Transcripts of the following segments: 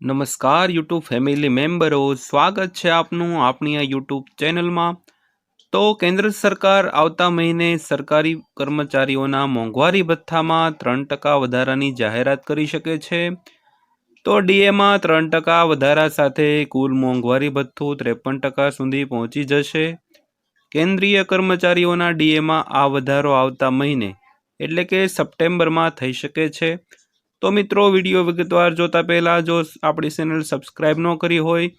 નમસ્કાર YouTube family મેમ્બરો સ્વાગત છે આપનું આપણી આ યુટ્યુબ ચેનલમાં તો કેન્દ્ર સરકાર આવતા મહિને સરકારી કર્મચારીઓના મોંઘવારી ભથ્થામાં ત્રણ ટકા વધારાની જાહેરાત કરી શકે છે. તો ડીએમાં ત્રણ ટકા વધારા સાથે કુલ મોંઘવારી ભથ્થું ત્રેપન ટકા સુધી પહોંચી જશે. કેન્દ્રીય કર્મચારીઓના ડીએમાં આ વધારો આવતા મહિને, એટલે કે સપ્ટેમ્બરમાં થઈ શકે છે. તો મિત્રો, વીડિયો વિગતવાર જોતા પહેલાં જો આપણી ચેનલ સબસ્ક્રાઈબ ન કરી હોય,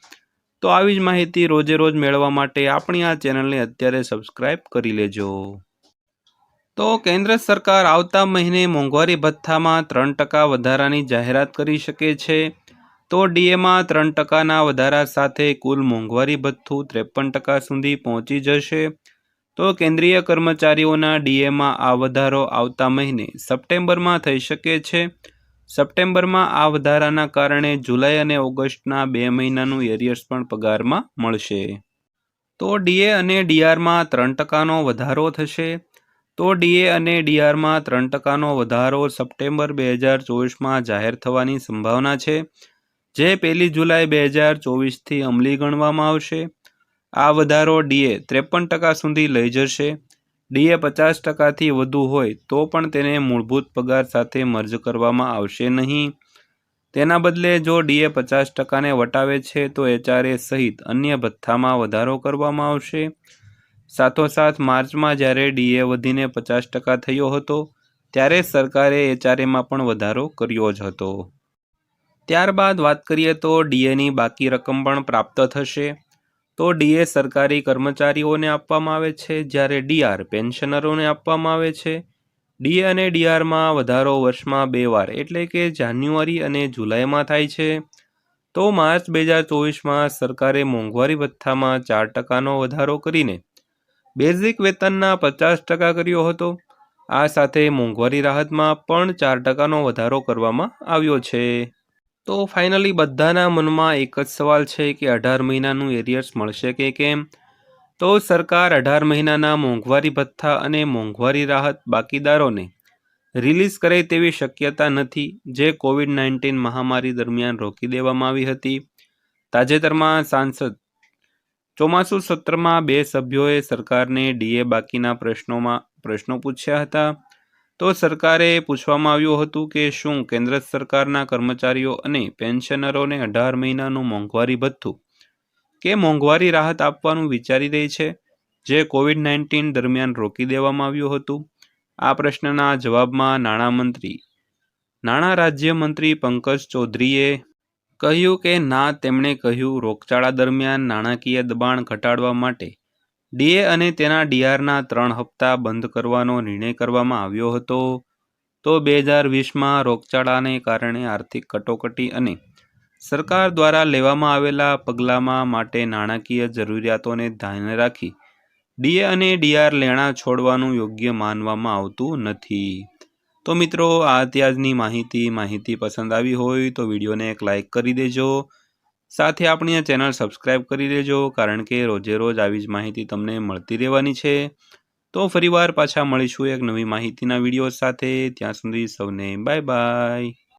તો આવી જ માહિતી રોજે રોજ મેળવવા માટે આપણી આ ચેનલને અત્યારે સબસ્ક્રાઈબ કરી લેજો. તો કેન્દ્ર સરકાર આવતા મહિને મોંઘવારી ભથ્થામાં ત્રણ ટકા વધારાની જાહેરાત કરી શકે છે. તો ડીએમાં ત્રણ ટકાના વધારા સાથે કુલ મોંઘવારી ભથ્થું ત્રેપન ટકા સુધી પહોંચી જશે. તો કેન્દ્રીય કર્મચારીઓના ડીએમાં આ વધારો આવતા મહિને સપ્ટેમ્બરમાં થઈ શકે છે. સપ્ટેમ્બરમાં આ વધારાના કારણે જુલાઈ અને ઓગસ્ટના બે મહિનાનું એરિયર્સ પણ પગારમાં મળશે. તો ડીએ અને ડીઆરમાં ત્રણ ટકાનો વધારો થશે. તો ડીએ અને ડીઆરમાં ત્રણ ટકાનો વધારો સપ્ટેમ્બર બે હજાર ચોવીસમાં જાહેર થવાની સંભાવના છે, જે પહેલી જુલાઈ બે હજાર ચોવીસથી અમલી ગણવામાં આવશે. આ વધારો ડીએ ત્રેપન ટકા સુધી લઈ જશે. ડીએ પચાસ ટકાથી વધુ હોય તો પણ તેને મૂળભૂત પગાર સાથે મર્જ કરવામાં આવશે નહીં. તેના બદલે જો ડીએ પચાસ ટકાને વટાવે છે તો એચઆરએ સહિત અન્ય ભથ્થામાં વધારો કરવામાં આવશે. સાથોસાથ માર્ચમાં જ્યારે ડીએ વધીને પચાસ ટકા થયો હતો, ત્યારે સરકારે એચઆરએમાં પણ વધારો કર્યો જ હતો. ત્યારબાદ વાત કરીએ તો ડીએની બાકી રકમ પણ પ્રાપ્ત થશે. તો ડીએ સરકારી કર્મચારીઓને આપવામાં આવે છે, જ્યારે ડીઆર પેન્શનરોને આપવામાં આવે છે. ડીએ અને ડીઆરમાં વધારો વર્ષમાં બે વાર, એટલે કે જાન્યુઆરી અને જુલાઈમાં થાય છે. તો માર્ચ બે હજાર ચોવીસમાં સરકારે મોંઘવારી ભથ્થામાં ચાર ટકાનો વધારો કરીને બેઝિક વેતનના પચાસ ટકા કર્યો હતો. આ સાથે મોંઘવારી રાહતમાં પણ ચાર ટકાનો વધારો કરવામાં આવ્યો છે. તો ફાઇનલી બધાના મનમાં એક જ સવાલ છે કે અઢાર મહિનાનું એરિયર્સ મળશે કે કેમ? તો સરકાર અઢાર મહિનાના મોંઘવારી ભથ્થા અને મોંઘવારી રાહત બાકીદારોને રિલીઝ કરે તેવી શક્યતા નથી જે કોવિડ નાઇન્ટીન મહામારી દરમિયાન રોકી દેવામાં આવી હતી. તાજેતરમાં સાંસદ ચોમાસુ સત્રમાં બે સભ્યોએ સરકારને ડીએ બાકીના પ્રશ્નોમાં પ્રશ્નો પૂછ્યા હતા. તો સરકારે પૂછવામાં આવ્યું હતું કે શું કેન્દ્ર સરકારના કર્મચારીઓ અને પેન્શનરોને અઢાર મહિનાનું મોંઘવારી ભથ્થું? કે મોંઘવારી રાહત આપવાનું વિચારી રહી છે? જે કોવિડ નાઇન્ટીન દરમિયાન રોકી દેવામાં આવ્યું હતું? આ પ્રશ્નના જવાબમાં નાણામંત્રી નાણાં રાજ્યમંત્રી પંકજ ચૌધરીએ કહ્યું કે ના, તેમણે કહ્યું, રોગચાળા દરમિયાન નાણાકીય દબાણ ઘટાડવા માટે ડીએ અને તેના ડીઆરના ત્રણ હપ્તા બંધ કરવાનો નિર્ણય કરવામાં આવ્યો હતો. તો બે હજાર વીસમાં રોગચાળાને કારણે આર્થિક કટોકટી અને સરકાર દ્વારા લેવામાં આવેલા પગલામાં માટે નાણાકીય જરૂરિયાતોને ધ્યાને રાખી ડીએ અને ડીઆર લેણા છોડવાનું યોગ્ય માનવામાં આવતું નથી. તો મિત્રો, આ ત્યાજની માહિતી. માહિતી પસંદ આવી હોય તો વિડીયોને એક લાઇક કરી દેજો. સાથે આપણી આ ચેનલ સબસ્ક્રાઈબ કરી દેજો, કારણ કે રોજે રોજ આવી જ માહિતી તમને મળતી રહેવાની છે. તો ફરીવાર પાછા મળીશું એક નવી માહિતીના વીડિયો સાથે. ત્યાં સુધી સૌને બાય બાય